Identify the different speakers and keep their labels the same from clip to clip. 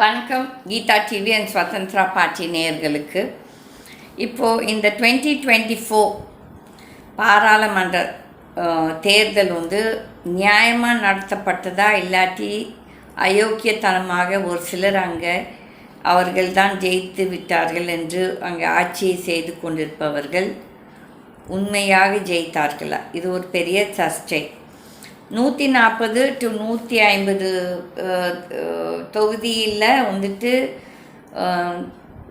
Speaker 1: வணக்கம். Geetha TV and Swatantra party நேயர்களுக்கு. இப்போது இந்த டுவெண்ட்டி டுவெண்ட்டி ஃபோர் பாராளுமன்ற தேர்தல் வந்து நியாயமாக நடத்தப்பட்டதா? இல்லாட்டி அயோக்கியத்தனமாக ஒரு சிலர் அங்கே அவர்கள் தான் ஜெயித்து விட்டார்கள் என்று அங்கே ஆட்சியை செய்து கொண்டிருப்பவர்கள் உண்மையாக ஜெயித்தார்களா? இது ஒரு பெரிய சர்ச்சை. நூற்றி நாற்பது டு நூற்றி ஐம்பது தொகுதியில் வந்துட்டு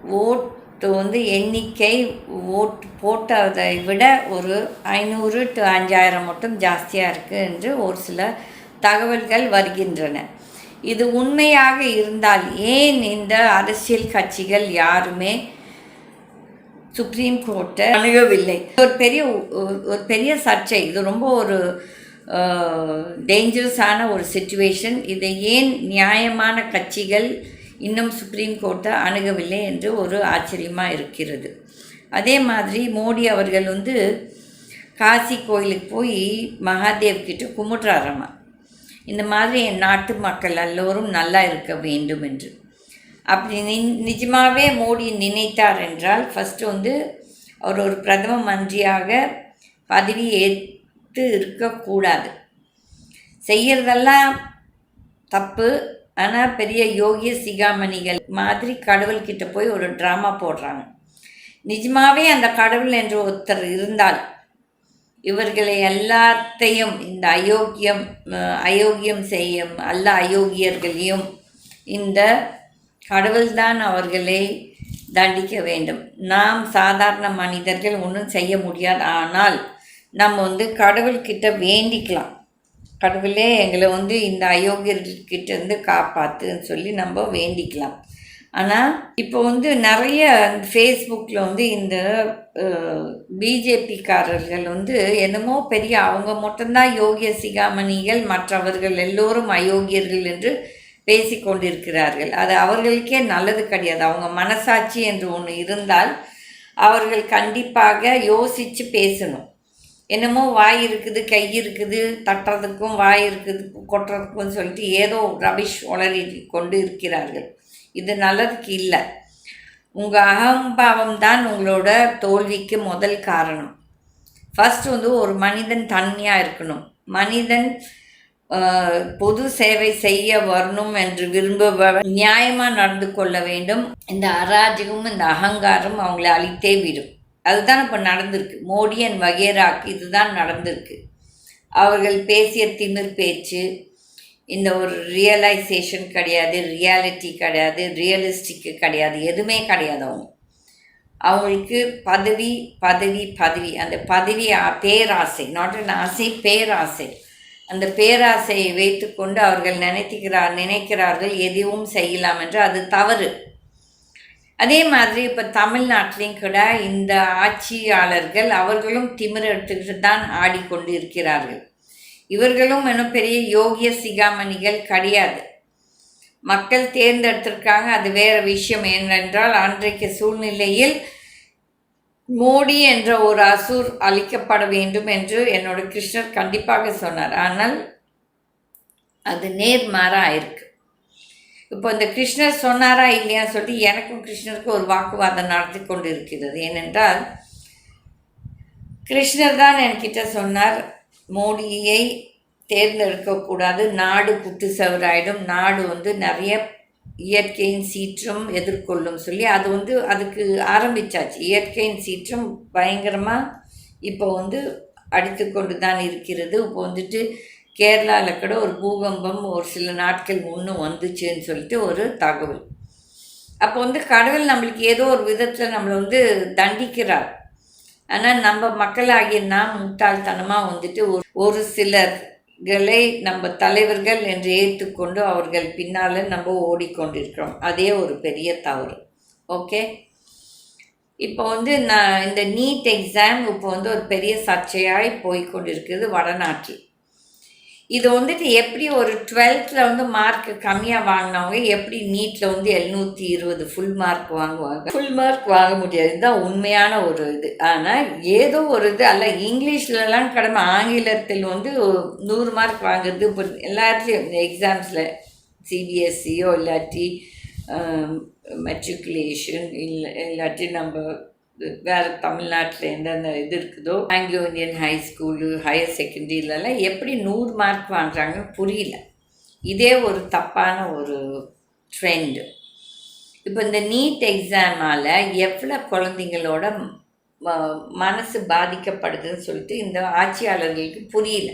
Speaker 1: ஓட்டு வந்து எண்ணிக்கை ஓட்டு போட்டதை விட ஒரு ஐநூறு டு அஞ்சாயிரம் மட்டும் ஜாஸ்தியாக இருக்குது என்று ஒரு சில தகவல்கள் வருகின்றன. இது உண்மையாக இருந்தால் ஏன் இந்த அரசியல் கட்சிகள் யாருமே சுப்ரீம் கோர்ட்டை அணுகவில்லை? ஒரு பெரிய ஒரு- ஒரு பெரிய சர்ச்சை. இது ரொம்ப ஒரு டேஞ்சரஸான ஒரு சுச்சுவேஷன் இதை ஏன் நியாயமான கட்சிகள் இன்னும் சுப்ரீம் கோர்ட்டை அணுகவில்லை என்று ஒரு ஆச்சரியமாக இருக்கிறது. அதே மாதிரி மோடி அவர்கள் வந்து காசி கோயிலுக்கு போய் மகாதேவ் கிட்ட கும்பிட்றாராமா? இந்த மாதிரி என் நாட்டு மக்கள் எல்லோரும் நல்லா இருக்க வேண்டும் என்று. அப்படி நி நிஜமாகவே மோடி நினைத்தார் என்றால் ஃபஸ்ட்டு வந்து அவர் ஒரு பிரதம மந்திரியாக பதவி விட்டு இருக்கக்கூடாது. செய்கிறதெல்லாம் தப்பு. ஆனால் பெரிய யோகிய சிகாமணிகள் மாதிரி கடவுள்கிட்ட போய் ஒரு ட்ராமா போடுறாங்க. நிஜமாகவே அந்த கடவுள் என்று ஒருத்தர் இருந்தால் இவர்களை எல்லாத்தையும் இந்த அயோக்கியம் அயோக்கியம் செய்யும் அல்ல அயோக்கியர்களையும் இந்த கடவுள்தான் அவர்களை தண்டிக்க வேண்டும். நாம் சாதாரண மனிதர்கள் ஒன்றும் செய்ய முடியாது. ஆனால் நம்ம வந்து கடவுள்கிட்ட வேண்டிக்கலாம். கடவுளே எங்களை வந்து இந்த அயோக்கியர்கிட்டேருந்து காப்பாற்றுன்னு சொல்லி நம்ம வேண்டிக்கலாம். ஆனால் இப்போ வந்து நிறைய ஃபேஸ்புக்கில் வந்து இந்த பிஜேபிக்காரர்கள் வந்து என்னமோ பெரிய அவங்க மட்டும்தான் யோகிய சிகாமணிகள் மற்றவர்கள் எல்லோரும் அயோக்கியர்கள் என்று பேசி கொண்டிருக்கிறார்கள். அது அவர்களுக்கே நல்லது கிடையாது. அவங்க மனசாட்சி என்று ஒன்று இருந்தால் அவர்கள் கண்டிப்பாக யோசித்து பேசணும். என்னமோ வாய் இருக்குது கை இருக்குது தட்டுறதுக்கும் வாய் இருக்குது கொட்டுறதுக்கும் சொல்லிட்டு ஏதோ ரபிஷ் உளறி கொண்டு இருக்கிறார்கள். இது நல்லதுக்கு இல்லை. உங்கள் அகம்பாவம் தான் உங்களோட தோல்விக்கு முதல் காரணம். ஃபஸ்ட்டு வந்து ஒரு மனிதன் தன்மையாக இருக்கணும். மனிதன் பொது சேவை செய்ய வரணும் என்று விரும்புபவர் நியாயமாக நடந்து கொள்ள வேண்டும். இந்த அராஜகமும் இந்த அகங்காரம் அவங்களை அழித்தே விடும். அதுதான் இப்போ நடந்திருக்கு. மோடி அண்ட் வகேராக்கு இதுதான் நடந்திருக்கு. அவர்கள் பேசிய திமிர் பேச்சு இந்த ஒரு ரியலைசேஷன் கிடையாது ரியாலிட்டி கிடையாது ரியலிஸ்டிக்கு கிடையாது எதுவுமே கிடையாது அவங்க. அவங்களுக்கு பதவி பதவி பதவி அந்த பதவி பேராசை நாட் அன் ஆசை பேராசை. அந்த பேராசையை வைத்துக்கொண்டு அவர்கள் நினைத்துக்கிறார் நினைக்கிறார்கள் எதுவும் செய்யலாம் என்று அது தவறு. அதே மாதிரி இப்போ தமிழ்நாட்டிலையும் கூட இந்த ஆட்சியாளர்கள் அவர்களும் திமிர் எடுத்துக்கிட்டு தான் ஆடிக்கொண்டு இருக்கிறார்கள் இவர்களும் இன்னும் பெரிய யோகிய சிகாமணிகள் கிடையாது. மக்கள் தேர்ந்தெடுத்திருக்காங்க. அது வேறு விஷயம். என்னென்றால் அன்றைக்கு சூழ்நிலையில் மோடி என்ற ஒரு அசூர் அழிக்கப்பட வேண்டும் என்று என்னோட கிருஷ்ணர் கண்டிப்பாக சொன்னார். ஆனால் அது நேர்மாறாக ஆயிருக்கு இப்போ இந்த கிருஷ்ணர் சொன்னாரா இல்லையான்னு சொல்லிட்டு எனக்கும் கிருஷ்ணருக்கும் ஒரு வாக்குவாதம் நடத்தி கொண்டு இருக்கிறது ஏனென்றால் கிருஷ்ணர் தான் என்கிட்ட சொன்னார் மோடியை தேர்ந்தெடுக்கக்கூடாது. நாடு குத்து சவராயிடும். நாடு வந்து நிறைய இயற்கையின் சீற்றம் எதிர்கொள்ளும். சொல்லி அது வந்து அதுக்கு ஆரம்பிச்சாச்சு. இயற்கையின் சீற்றம் பயங்கரமாக இப்போ வந்து அடித்து கொண்டு தான் இருக்கிறது. இப்போ வந்துட்டு கேரளாவில் கூட ஒரு பூகம்பம் ஒரு சில நாட்கள் முன்னும் வந்துச்சுன்னு சொல்லிட்டு ஒரு தகவல். அப்போ வந்து கடவுள் நம்மளுக்கு ஏதோ ஒரு விதத்தில் நம்மளை வந்து தண்டிக்கிறார். ஆனால் நம்ம மக்களாகிய நாம் முட்டாள்தனமாக வந்துட்டு ஒரு ஒரு சிலர்களை நம்ம தலைவர்கள் என்று ஏற்றுக்கொண்டு அவர்கள் பின்னால் நம்ம ஓடிக்கொண்டிருக்கிறோம். அதே ஒரு பெரிய தவறு. ஓகே? இப்போ வந்து நான் இந்த நீட் எக்ஸாம் இப்போ வந்து ஒரு பெரிய சர்ச்சையாய் போய்க்கொண்டிருக்குது வடநாட்டில். இது வந்துட்டு எப்படி ஒரு டுவெல்த்தில் வந்து மார்க் கம்மியாக வாங்கினவங்க எப்படி நீட்டில் வந்து எழுநூற்றி இருபது ஃபுல் மார்க் வாங்குவாங்க? ஃபுல் மார்க் வாங்க முடியாது. இதுதான் உண்மையான ஒரு இது. ஆனால் ஏதோ ஒரு இது அல்ல. இங்கிலீஷ்லலாம் கடமை. ஆங்கிலத்தில் வந்து நூறு மார்க் வாங்குறது இப்போ எல்லாத்துலேயும் இந்த எக்ஸாம்ஸில் சிபிஎஸ்சியோ இல்லாட்டி மெட்ரிகுலேஷன் இல்லை இல்லாட்டி நம்ம வேறு தமிழ்நாட்டில் எந்தெந்த இது இருக்குதோ Anglo Indian high school higher செகண்டரியிலலாம் எப்படி நூறு மார்க் வாங்குறாங்கன்னு புரியல. இதே ஒரு தப்பான ஒரு ட்ரெண்டு இப்போ இந்த நீட் எக்ஸாமால் எவ்வளோ குழந்தைங்களோட ம- மனசு பாதிக்கப்படுதுன்னு சொல்லிட்டு இந்த ஆட்சியாளர்களுக்கு புரியல.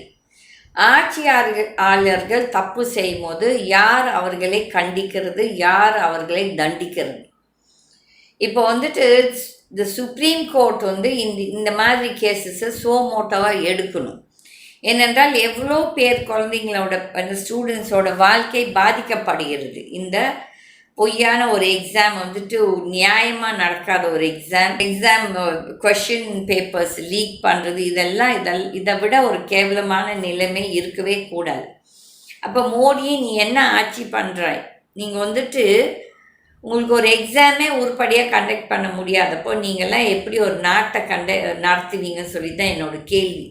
Speaker 1: ஆட்சியாளர்கள் ஆளர்கள் தப்பு செய்யும் போது யார் அவர்களை கண்டிக்கிறது யார் அவர்களை தண்டிக்கிறது? இப்போ வந்துட்டு இந்த சுப்ரீம் கோர்ட் வந்து இந்த இந்த மாதிரி கேசஸை சோமோட்டோவாக எடுக்கணும். ஏனென்றால் எவ்வளோ பேர் குழந்தைங்களோட அந்த ஸ்டூடெண்ட்ஸோட வாழ்க்கை பாதிக்கப்படுகிறது. இந்த பொய்யான ஒரு எக்ஸாம் வந்துட்டு நியாயமாக நடக்காத ஒரு exam exam question papers leak பண்ணுறது இதெல்லாம் இதெல் இதை விட ஒரு கேவலமான நிலைமை இருக்கவே கூடாது. அப்போ மோடியை நீ என்ன ஆட்சி பண்ணுறாய் நீங்கள் வந்துட்டு உங்களுக்கு ஒரு எக்ஸாமே உருப்படியாக கண்டக்ட் பண்ண முடியாதப்போ நீங்கள்லாம் எப்படி ஒரு நாட்டை கண்ட நடத்துவீங்கன்னு சொல்லி தான் என்னோடய கேள்வி.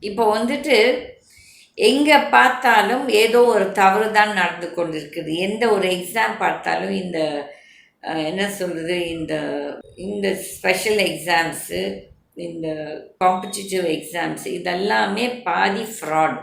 Speaker 1: இப்போ வந்துட்டு எங்கே பார்த்தாலும் ஏதோ ஒரு தவறு தான் நடந்து கொண்டிருக்குது. எந்த ஒரு எக்ஸாம் பார்த்தாலும் இந்த என்ன சொல்கிறது இந்த இந்த ஸ்பெஷல் எக்ஸாம்ஸு இந்த காம்படிட்டிவ் எக்ஸாம்ஸ் இதெல்லாமே பாதி ஃப்ராட்